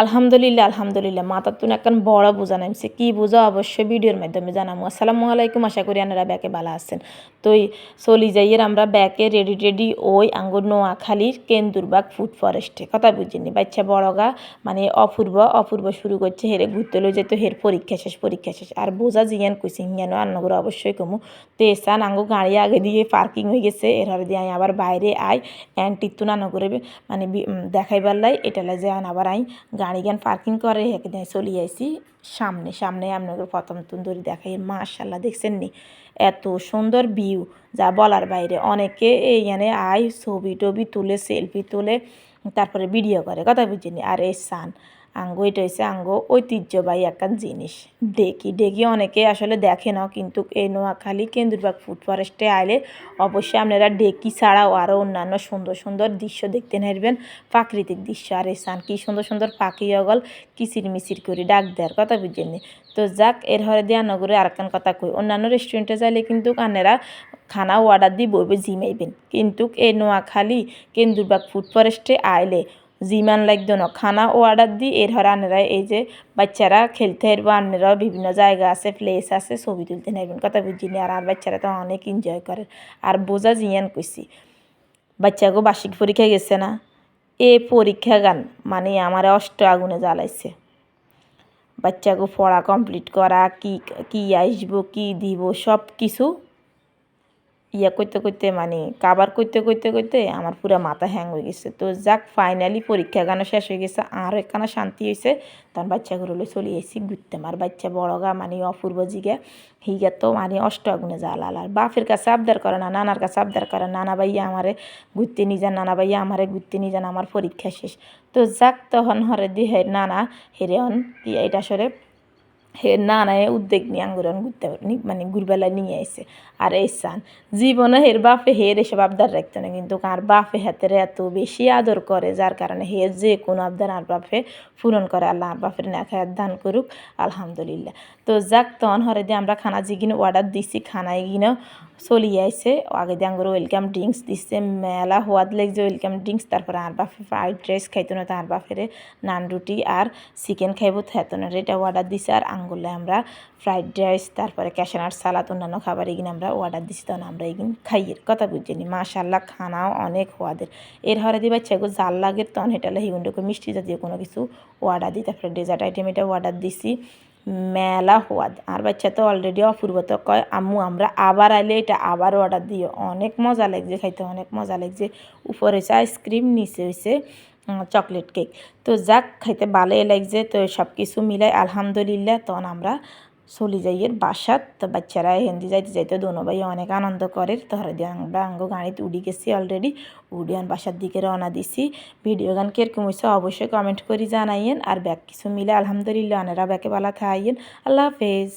আলহামদুলিল্লাহ আলহামদুলিল্লাহ। মাথার তুন একখান বড় বোঝা নামছে কি বোঝা? অবশ্যই ভিডিওর মাধ্যমে জানাব আসসালামু আলাইকুম। আশা করি আপনারা ব্যাকে ভালো আছেন। তো চলি যাইয়ের আমরা ব্যাকে রেডি রেডি ওই আঙ্গুর নোয়াখালীর কেন্দুরবাগ ফুড ফরেস্টে কথা বুঝিনি। বাচ্চা বড়গা মানে অপূর্ব অপূর্ব শুরু করছে হেরে ঘুরতে লই যেত। হের পরীক্ষা শেষ পরীক্ষা শেষ। আর বোঝা জিয়ান কইছে, হিয়ানো আন্নগুলো অবশ্যই কমু। তো এসান আঙ্গু গাড়ি আগে দিয়ে পার্কিং হয়ে গেছে। এর হরে দিয়ে আবার বাইরে আয় অ্যান্টির নানো করে মানে দেখাইবার লাই। এটা লাই যে আবার আই। গাড়ি পার্কিং করে হেঁকে চলে আইসি সামনে সামনে আপনাদের প্রথম তুন্দরি দেখাই মাশাল্লাহ দেখছেন নি? এত সুন্দর ভিউ যা বলার বাইরে। অনেকে এইখানে আয় ছবি টবি তুলে সেলফি তুলে, তারপরে ভিডিও করে, কথা বুঝিনি। আর এই সান আঙ্গো, এটা হচ্ছে আঙ্গো ঐতিহ্যবাহী একটা জিনিস। ডেকি ডেকি অনেকে আসলে দেখে না কিন্তু এই নোয়াখালী, কেন্দ্রবাগ ফুড ফরেস্টে আইলে অবশ্যই আপনারা ডেকি ছাড়াও আরও অন্যান্য সুন্দর সুন্দর দৃশ্য দেখতে নারবেন প্রাকৃতিক দৃশ্য, আর এসান কী সুন্দর সুন্দর পাখি অগল কিচির মিচির করে ডাক দেওয়ার কথা বুঝেননি। তো যাক, এর হরে দিয়া নগরে আরেকখান কথা কই, অন্যান্য রেস্টুরেন্টে যাইলে কিন্তু আনেরা খানা অর্ডার দিয়ে বইবে জিমাইবেন। কিন্তু এই নোয়াখালী, কেন্দুরবাগ ফুড ফরেস্টে আইলে জিমান লাগতো না খানা অর্ডার দিই এর হরে আনেরা, এই যে বাচ্চারা খেলতে পারব আনেরা বিভিন্ন জায়গা আছে প্লেস আছে, ছবি তুলতে নেবেন কথা বুঝিনি আর আর বাচ্চারা তো অনেক এনজয় করে। আর বোঝা জিয়ান কইছি, বাচ্চাগো বার্ষিক পরীক্ষা গেছে না? এ পরীক্ষা গান মানে আমার অষ্ট আগুনে জ্বালাইছে। বাচ্চাগো পড়া কমপ্লিট করা, কি কি আসব, কি দিব সব কিছু ইয়া করতে করতে মানে কাবার করতে করতে করতে আমার পুরো মাথা হ্যাং হয়ে গেছে। তো যাক ফাইনালি পরীক্ষা গানো শেষ হয়ে গেছে, আর একখানা শান্তি হয়েছে। তখন বাচ্চাগুলো চলে এসেছি ঘুরতে। আমার বাচ্চা বড় গা মানে অপূর্ব জিগে। হিগে তো মানে অষ্ট আগুনে জ্বালাল আর বাপের কাছে আবদার করে না, নানার কাছে আবদার করে, নানা ভাইয়া আমারে ঘুরতে নিয়ে যান, নানা ভাইয়া আমারে ঘুরতে নিয়ে যান, আমার পরীক্ষা শেষ। তো যাক, তখন হরে দি হে নানা হেরে হন এটা সরে হে নানায় উদ্যোগ নিয়ে আঙ্গুরন ঘুরতে মানে ঘুরবেলায় নিয়ে আইসে আর এই সান, জীবনে হের বাপে হের এসব আবদার রাখতো না, কিন্তু আর বাপে হাতের এত বেশি আদর করে, যার কারণে হে যে কোনো আবদার আর বাপে পূরণ করে, আল্লাহ আর বাপের নেখায় দান করুক, আলহামদুলিল্লাহ। তো যাক, তখন হরে দিয়ে আমরা খানা জিগিনে অর্ডার দিছি, খানায় গিনে চলি আইছে। আগে দিয়ে আঙ্গুর ওয়েলকাম ড্রিঙ্কস দিচ্ছে মেলা হওয়াদ লাগছে ওয়েলকাম ড্রিঙ্কস তারপরে আর বাপে ফ্রাইড রাইস খাইতো না, তার বাপেরে নান রুটি আর চিকেন খাইবো থাইতো না এটা অর্ডার দিছে, আর আঙ্গুলে আমরা ফ্রাইড রাইস তারপরে ক্যাশনার সালাদ অন্যান্য খাবার এগিয়ে আমরা অর্ডার দিছি, তখন আমরা এগিন খাইয়ের কথা বুঝিনি। মাশাল্লাহ খানাও অনেক হওয়াদের এর হরে দিবা চেগো জাল লাগের তখন এটা হিগুন্ডকে মিষ্টি জাতীয় কোনো কিছু অর্ডার দিই। তারপরে ডেজার্ট আইটেম এটা অর্ডার দিছি। মেলা হওয়াদ আর বাচ্চা তো অলরেডি অপূর্ব তো কয়, আম্মু, আমরা আবার আইলে এটা আবার অর্ডার দিও। অনেক মজা লাগছে, খাইতে অনেক মজা লাগছে। উপরে হয়েছে আইসক্রিম নিচে হয়েছে চকলেট কেক তো যাক, খাইতে ভালোই লাগছে। তো সব কিছু মিলাই আলহামদুলিল্লাহ তখন আমরা চলি যাইয়ের বাসাত। তো বাচ্চারা হিন্দি যাইতে যাইতে দোনো ভাই অনেক আনন্দ করে তো হরে দিয়ে, আমরা আঙ্গ গাড়িতে উড়ি গেছি অলরেডি উড়িয়ান বাসার দিকে রওনা দিছি। ভিডিও গান কীরকম হয়েছে অবশ্যই কমেন্ট করে জানাইয়েন। আর ব্যাগ কিছু মিলে আলহামদুলিল্লাহ আনেরা ব্যাকে ভালো থাইয়েন। আল্লাহ হাফেজ।